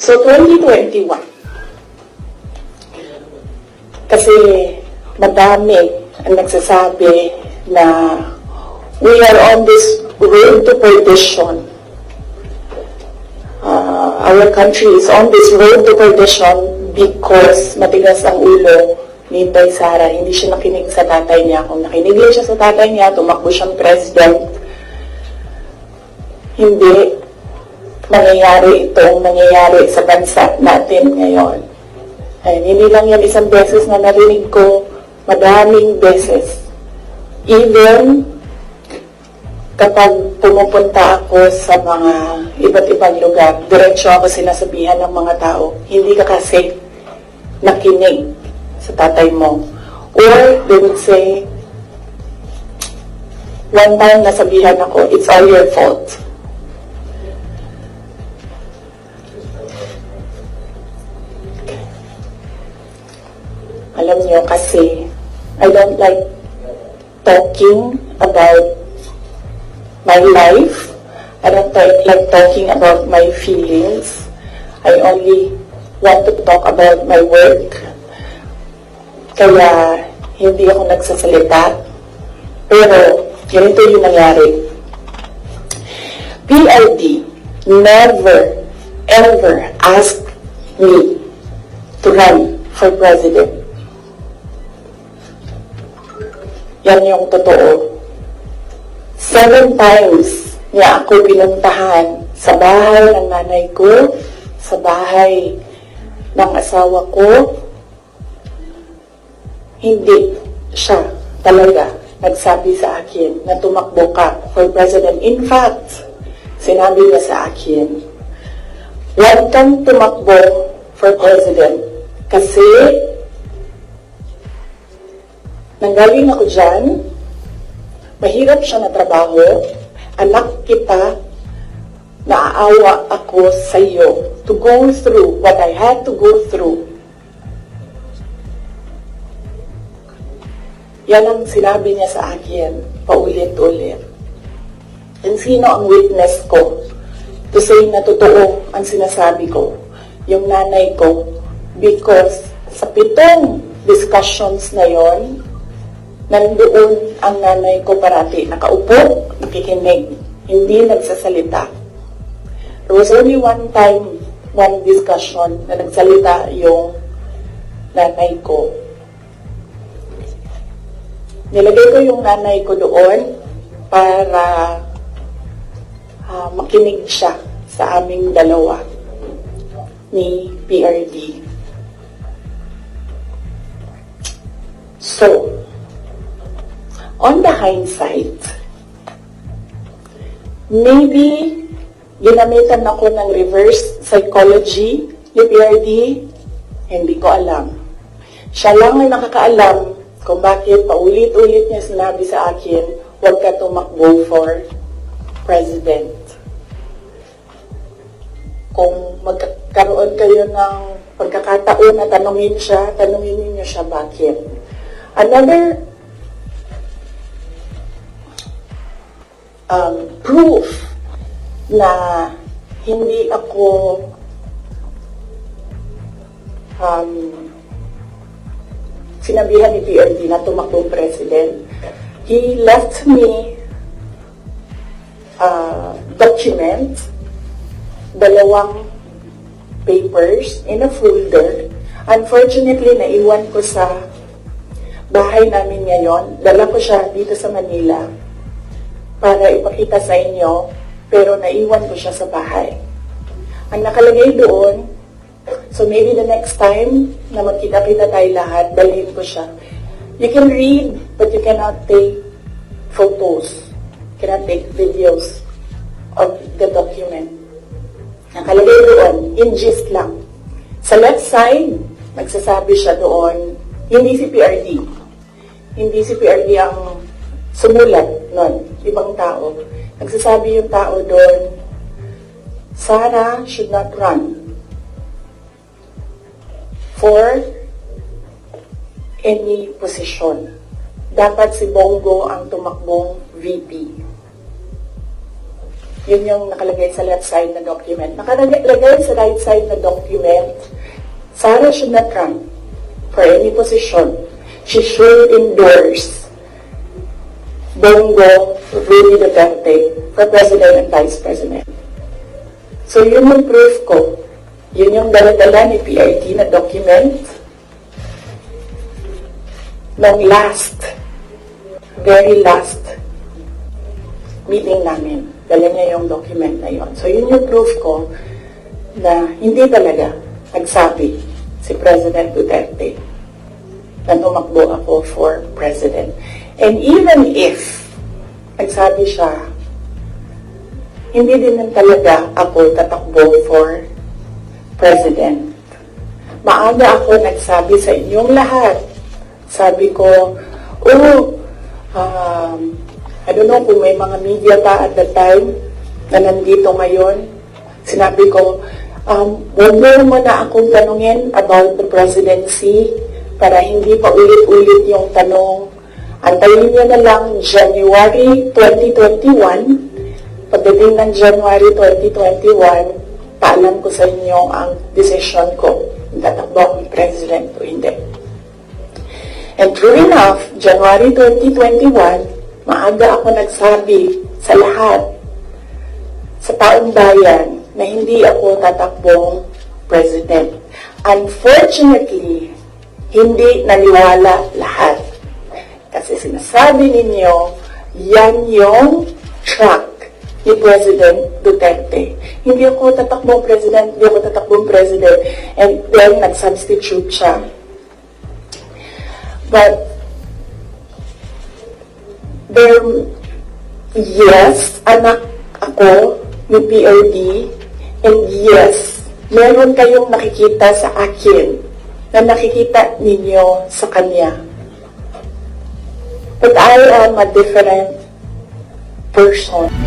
So, 2021. Kasi madami ang nagsasabi na we are on this road to perdition. Uh, our country is on this road to perdition because matigas ang ulo ni Inday Sara. Hindi siya nakinig sa tatay niya. Kung nakinig siya sa tatay niya, tumakbo siyang president. Hindi mangyayari itong nangyayari sa bansa natin ngayon. Ay, hindi lang yan isang beses na narinig ko, madaming beses. Even kapag pumupunta ako sa mga iba't ibang lugar, diretso ako sinasabihan ng mga tao, hindi ka kasi nakinig sa tatay mo. Or they would say, one time nasabihan ako, it's all your fault. Alam niyo kasi, I don't like talking about my life. I don't like talking about my feelings. I only want to talk about my work. Kaya hindi ako nagsasalita. Pero ganito yung nangyari. PLD never ever asked me to run for president. Yan yung totoo. Seven times niya ako pinuntahan sa bahay ng nanay ko, sa bahay ng asawa ko. Hindi siya talaga nagsabi sa akin na tumakbo ka for president. In fact, sinabi niya sa akin, huwag kang tumakbo for president kasi nanggaling ako dyan, mahirap siya na trabaho, anak kita, naaawa ako sa iyo to go through what I had to go through. Yan ang sinabi niya sa akin, paulit-ulit. And sino ang witness ko to say na totoo ang sinasabi ko? Yung nanay ko. Because sa pitong discussions na yon, nandoon ang nanay ko parati, nakaupo, nakikinig, hindi nagsasalita. There was only one time, one discussion na nagsalita yung nanay ko. Nilagay ko yung nanay ko doon para ah, makinig siya sa aming dalawa ni PRD. So, on the hindsight, maybe ginamitan ako ng reverse psychology ni PRD, hindi ko alam. Siya lang ay nakakaalam kung bakit paulit-ulit niya sinabi sa akin, huwag ka tumakbo for president. Kung magkaroon kayo ng pagkakataon na tanungin siya, tanungin niyo siya bakit. Another um, proof na hindi ako um, sinabihan ni PRD na tumakbong president. He left me uh, document, dalawang papers in a folder. Unfortunately, naiwan ko sa bahay namin ngayon. Dala ko siya dito sa Manila para ipakita sa inyo, pero naiwan ko siya sa bahay. Ang nakalagay doon, so maybe the next time na magkita-kita tayo lahat, dalhin ko siya. You can read, but you cannot take photos. cannot take videos of the document. Nakalagay doon, in gist lang. Sa left side, nagsasabi siya doon, hindi si PRD. Hindi si PRD ang sumulat nun, ibang tao. Nagsasabi yung tao doon, Sarah should not run for any position. Dapat si Bongo ang tumakbong VP. Yun yung nakalagay sa left side na document. Nakalagay sa right side na document, Sarah should not run for any position. She should endorse Bongo Rudy Duterte for President and Vice President. So yun yung proof ko. Yun yung daladala ni PRT na document nung last, very last meeting namin. Dala niya yung document na yon. So yun yung proof ko na hindi talaga nagsabi si President Duterte na tumakbo ako for president. And even if nagsabi siya, hindi din talaga ako tatakbo for president. Maaga ako nagsabi sa inyong lahat. Sabi ko, oh, um, I don't know kung may mga media pa at that time na nandito ngayon. Sinabi ko, um, huwag mo muna akong tanungin about the presidency para hindi pa ulit-ulit yung tanong. Antayin niyo na lang January 2021. Pagdating ng January 2021, paalam ko sa inyo ang decision ko. Tatakbo akong president o hindi. And true enough, January 2021, maaga ako nagsabi sa lahat, sa taong bayan, na hindi ako tatakbong president. Unfortunately, hindi naniwala lahat. Kasi sinasabi ninyo, yan yung track ni President Duterte. Hindi ako tatakbong president, hindi ako tatakbong president. And then, nag-substitute siya. But, there, yes, anak ako ni PRD, and yes, meron kayong nakikita sa akin na nakikita ninyo sa kanya. But I am a different person.